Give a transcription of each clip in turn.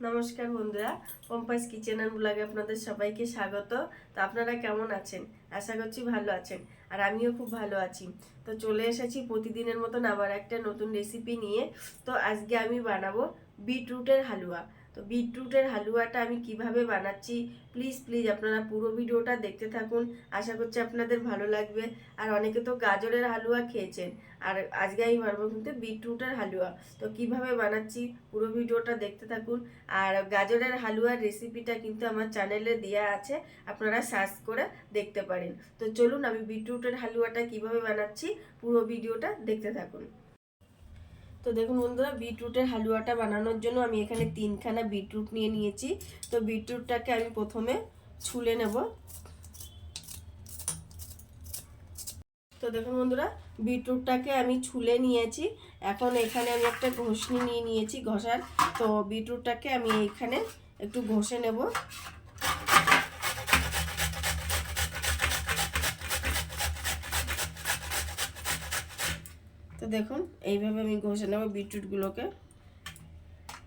নমস্কার বন্ধুরা পম্পাস kitchen and ব্লগে আপনাদের সবাইকে স্বাগত। তো আপনারা কেমন আছেন? আশা করছি ভালো আছেন, আর আমিও খুব ভালো আছি। তো চলে এসেছি প্রতিদিনের মতন আবার একটা নতুন রেসিপি নিয়ে। তো আজকে আমি বানাবো বিটরুটের হালুয়া। তো বিটরুটের হালুয়াটা আমি কীভাবে বানাচ্ছি? প্লিজ প্লিজ আপনারা পুরো ভিডিওটা দেখতে থাকুন। আশা করছি আপনাদের ভালো লাগবে। আর অনেকে তো গাজরের হালুয়া খেয়েছেন। আর আজকে আমি বানাবো কিন্তু বিটরুটের হালুয়া। তো কীভাবে বানাচ্ছি পুরো ভিডিওটা দেখতে থাকুন। আর গাজরের হালুয়ার রেসিপিটা কিন্তু আমার চ্যানেলে দেওয়া আছে। আপনারা সার্চ করে দেখতে পারেন। তো চলুন আমি বিটরুটের হালুয়াটা কীভাবে বানাচ্ছি পুরো ভিডিওটা দেখতে থাকুন। তো দেখুন বন্ধুরা, বিটরুটের হালুয়াটা বানানোর জন্য আমি এখানে তিনখানা বিটরুট নিয়ে নিয়েছি। তো বিটরুটটাকে আমি প্রথমে ছুলে নেব। তো দেখুন বন্ধুরা, বিটরুটটাকে আমি ছুলে নিয়েছি। এখন এখানে আমি একটা ঘষনি নিয়ে নিয়েছি ঘষার। তো বিটরুটটাকে আমি এখানে একটু ঘষে নেব। তো দেখুন, এইভাবে আমি ঘষে নেব বিটরুটগুলোকে।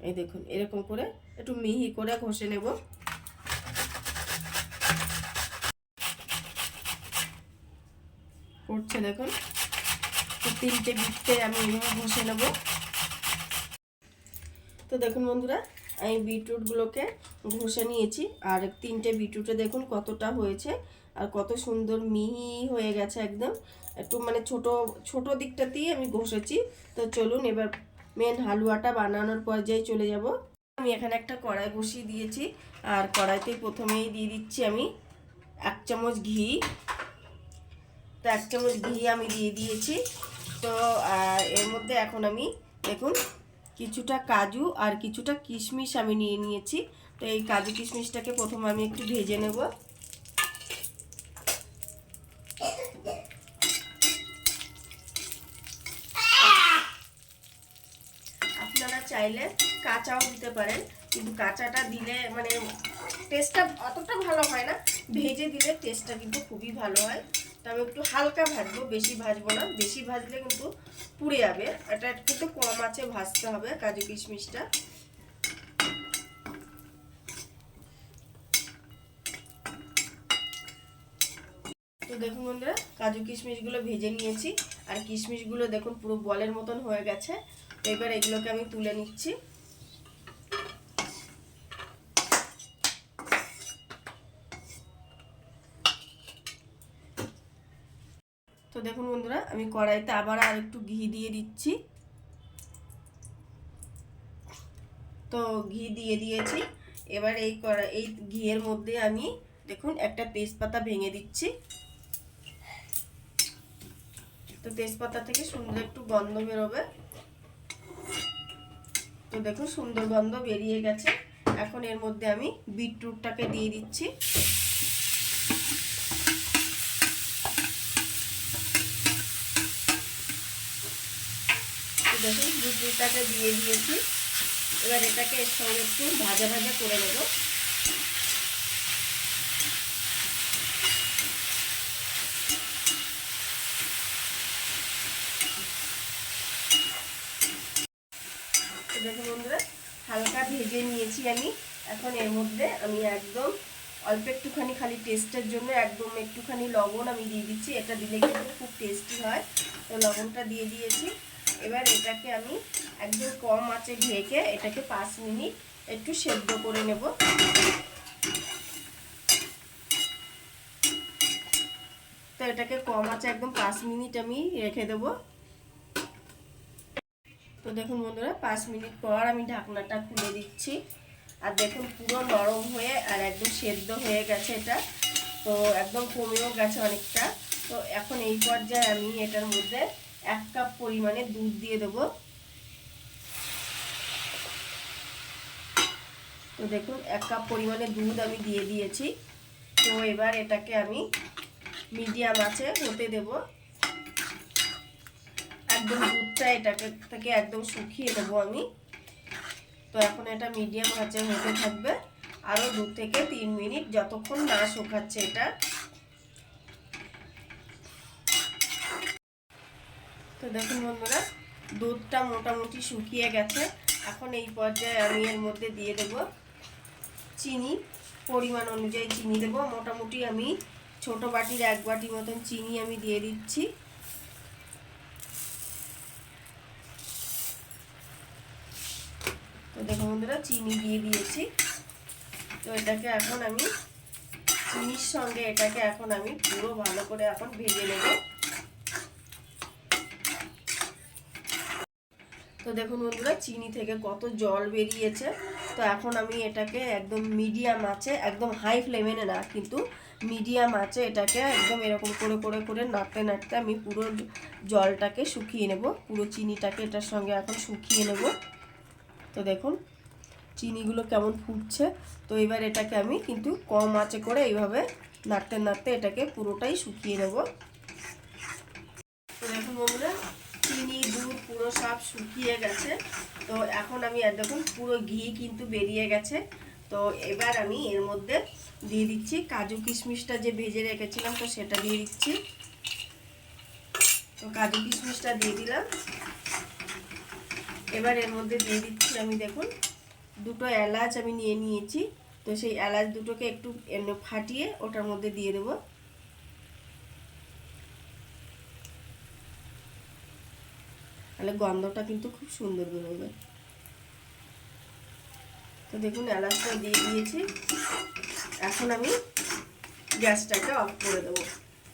এই দেখুন, এরকম করে একটু মিহি করে ঘষে নেব। পড়ছে দেখুন, তো তিনটে বিটকে আমি এইভাবে ঘষে নেব। তো দেখুন বন্ধুরা, আমি বিটরুটগুলোকে ঘষে নিয়েছি, আর তিনটে বিটরুটে দেখুন কতটা হয়েছে, আর কত সুন্দর মিহি হয়ে গেছে একদম। একটু মানে ছোট ছোট দিকটাতেই আমি ঘষেছি। তো চলুন এবার মেন হালুয়াটা বানানোর পর্যায়ে চলে যাব। আমি এখানে একটা কড়াই বসিয়ে দিয়েছি, আর কড়াইতে প্রথমেই দিয়ে দিচ্ছি আমি এক চামচ ঘি। তো এক চামচ ঘি আমি দিয়ে দিয়েছি। তো এর মধ্যে এখন আমি দেখুন কিছুটা কাজু আর কিছুটা কিশমিশ আমি নিয়ে নিয়েছি। তো এই কাজু কিশমিশটাকে প্রথমে আমি একটু ভেজে নেব। আপনারা চাইলে কাঁচাও দিতে পারেন। কিন্তু কাঁচাটা দিলে মানে টেস্টটা অতটা ভালো হয় না। ভেজে দিলে টেস্টটা কিন্তু খুবই ভালো হয়। তো আমি একটু হালকা ভাজবো, বেশি ভাজবো না। বেশি ভাজলে কিন্তু পুড়ে যাবে। এটা কিন্তু কম আছে, ভাজতে হবে কাজু কিশমিশটা। তো দেখুন বন্ধুরা, কাজু কিশমিশগুলো ভেজে নিয়েছি। আর কিশমিশগুলো দেখুন পুরো বলের মতন হয়ে গেছে। তো এবার এগুলোকে আমি তুলে নিচ্ছি। তো দেখুন বন্ধুরা, আমি কড়াইতে আবার আর একটু ঘি দিয়ে দিচ্ছি। তো ঘি দিয়ে দিয়েছি। এবার এই কড়াই, এই ঘিয়ের মধ্যে আমি দেখুন একটা তেজপাতা ভেঙে দিচ্ছি। তো তেজপাতা থেকে সুন্দর একটু গন্ধ বেরোবে। তো দেখুন সুন্দর গন্ধ বেরিয়ে গেছে। এখন এর মধ্যে আমি বিটরুটটাকে দিয়ে দিচ্ছি। দেখুন বিটরুটটাকে দিয়ে দিয়েছি। এবার এটাকে এর সঙ্গে একটু ভাজা ভাজা করে নেব দেখুন বন্ধুরা হালকা ভেজে নিয়েছি আমি। এখন এর মধ্যে আমি একদম অল্প একটুখানি খালি টেস্টের জন্য একদম একটুখানি লবণ আমি দিয়ে দিচ্ছি। এটা দিলে কিন্তু খুব টেস্টি হয়। তো লবণটা দিয়ে দিয়েছি। এবার এটাকে আমি একদম কম আঁচে ঢেকে এটাকে পাঁচ মিনিট একটু সেদ্ধ করে নেব। তো এটাকে কম আছে একদম পাঁচ মিনিট আমি রেখে দেবো। তো দেখুন বন্ধুরা, পাঁচ মিনিট পর আমি ঢাকনাটা খুলে দিচ্ছি। আর দেখুন পুরো নরম হয়ে আর একদম সেদ্ধ হয়ে গেছে এটা। তো একদম কমেও গেছে অনেকটা। তো এখন এই পর্যায়ে আমি এটার মধ্যে এক কাপ পরিমাণে দুধ দিয়ে দেব। তো দেখুন, এক কাপ পরিমাণে দুধ আমি দিয়ে দিয়েছি। তো এবার এটাকে আমি মিডিয়াম আছে হতে দেব। একদম দুধটা এটাকে থেকে একদম শুকিয়ে দেবো আমি। তো এখন এটা মিডিয়াম আঁচে হতে থাকবে। আরও দু থেকে তিন মিনিট যতক্ষণ না শুকাচ্ছে এটা। তো দেখুন বন্ধুরা, দুধটা মোটামুটি শুকিয়ে গেছে। এখন এই পর্যায়ে আমি এর মধ্যে দিয়ে দেব চিনি। পরিমাণ অনুযায়ী চিনি দেবো। মোটামুটি আমি ছোট বাটির এক বাটি মতন চিনি আমি দিয়ে দিচ্ছি তো দেখো বন্ধুরা চিনি দিয়ে দিয়েছি। তো এটাকে এখন আমি চিনির সঙ্গে এটাকে এখন আমি পুরো ভালো করে এখন ভেজে নেব। তো দেখুন বন্ধুরা, চিনি থেকে কত জল বেরিয়েছে। তো এখন আমি এটাকে একদম মিডিয়াম আছে একদম হাই ফ্লেমে না, কিন্তু মিডিয়াম আছে এটাকে একদম এরকম করে করে করে নাড়তে নাড়তে আমি পুরো জলটাকে শুকিয়ে নেব। পুরো চিনিটাকে এটার সঙ্গে এখন শুকিয়ে নেব। তো দেখুন চিনিগুলো কেমন ফুটছে, তো এবার এটাকে আমি কিন্তু কম আঁচে করে এইভাবে নাড়তে নাড়তে এটাকে পুরোটাই শুকিয়ে নেব। তো দেখুন বন্ধুরা, চিনি দুধ পুরো সব শুকিয়ে গেছে। তো এখন আমি আর দেখুন পুরো ঘি কিন্তু বেরিয়ে গেছে। তো এবার আমি এর মধ্যে দিয়ে দিচ্ছি কাজু কিশমিশটা যে ভেজে রেখেছিলাম, তো সেটা দিয়ে দিচ্ছি। তো কাজু কিশমিশটা দিয়ে দিলাম। এবার এর মধ্যে দিয়ে দিচ্ছি আমি দেখুন দুটো এলাচ আমি নিয়ে নিয়েছি। তো সেই এলাচ দুটোকে একটু ফাটিয়ে ওটার মধ্যে দিয়ে দেব। তাহলে গন্ধটা কিন্তু খুব সুন্দর বেরোবে তো দেখুন, এলাচটা দিয়ে দিয়েছি। এখন আমি গ্যাসটাকে অফ করে দেবো।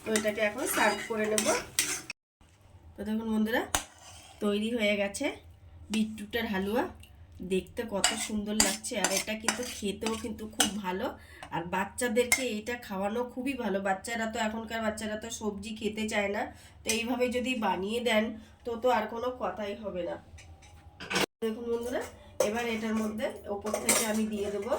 তো এটাকে এখন সার্ভ করে নেব। তো দেখুন বন্ধুরা, তৈরি হয়ে গেছে বিটরুটের হালুয়া। দেখতে কত সুন্দর লাগছে, আর এটা কিন্তু খেতেও কিন্তু খুব ভালো। আর বাচ্চাদেরকে এটা খাওয়ানো খুবই ভালো। বাচ্চারা তো এখনকার বাচ্চারা তো সবজি খেতে চায় না। তো এইভাবে যদি বানিয়ে দেন, তো তো আর কোনো কথাই হবে না। দেখুন বন্ধুরা, এবার এটার মধ্যে ওপর থেকে আমি দিয়ে দেবো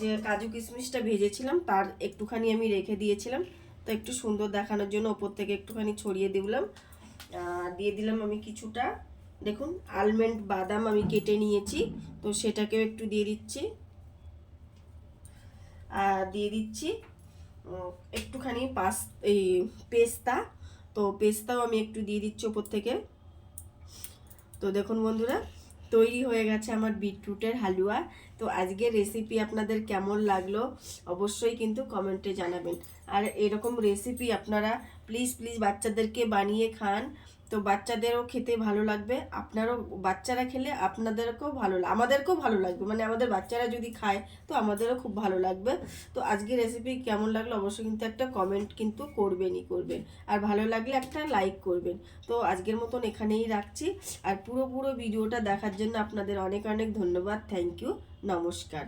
যে কাজু কিশমিশটা ভেজেছিলাম, তার একটুখানি আমি রেখে দিয়েছিলাম। তো একটু সুন্দর দেখানোর জন্য ওপর থেকে একটুখানি ছড়িয়ে দিলাম। দিয়ে দিলাম আমি কিছুটা। দেখুন আলমন্ড বাদাম আমি কেটে নিয়েছি, তো সেটাকেও একটু দিয়ে দিচ্ছি। আর দিয়ে দিচ্ছি একটুখানি পাস, এই পেস্তা, তো পেস্তাও আমি একটু দিয়ে দিচ্ছি ওপর থেকে। তো দেখুন বন্ধুরা, তৈরি হয়ে গেছে আমার বিটরুটের হালুয়া। তো আজকের রেসিপি আপনাদের কেমন লাগল, অবশ্যই কিন্তু কমেন্টে জানাবেন। আর এরকম রেসিপি আপনারা প্লিজ প্লিজ বাচ্চাদেরকে বানিয়ে খান। তো বাচ্চাদেরও খেতে ভালো লাগবে। আপনারও, বাচ্চারা খেলে আপনাদেরকেও ভালো আমাদেরকেও ভালো লাগবে। মানে আমাদের বাচ্চারা যদি খায়, তো আমাদেরও খুব ভালো লাগবে। তো আজকের রেসিপি কেমন লাগল অবশ্যই কিন্তু একটা কমেন্ট কিন্তু করবেনই করবেন। আর ভালো লাগলে একটা লাইক করবেন। তো আজকের মতন এখানেই রাখছি। আর পুরো পুরো ভিডিওটা দেখার জন্য আপনাদের অনেক অনেক ধন্যবাদ। থ্যাংক ইউ নমস্কার।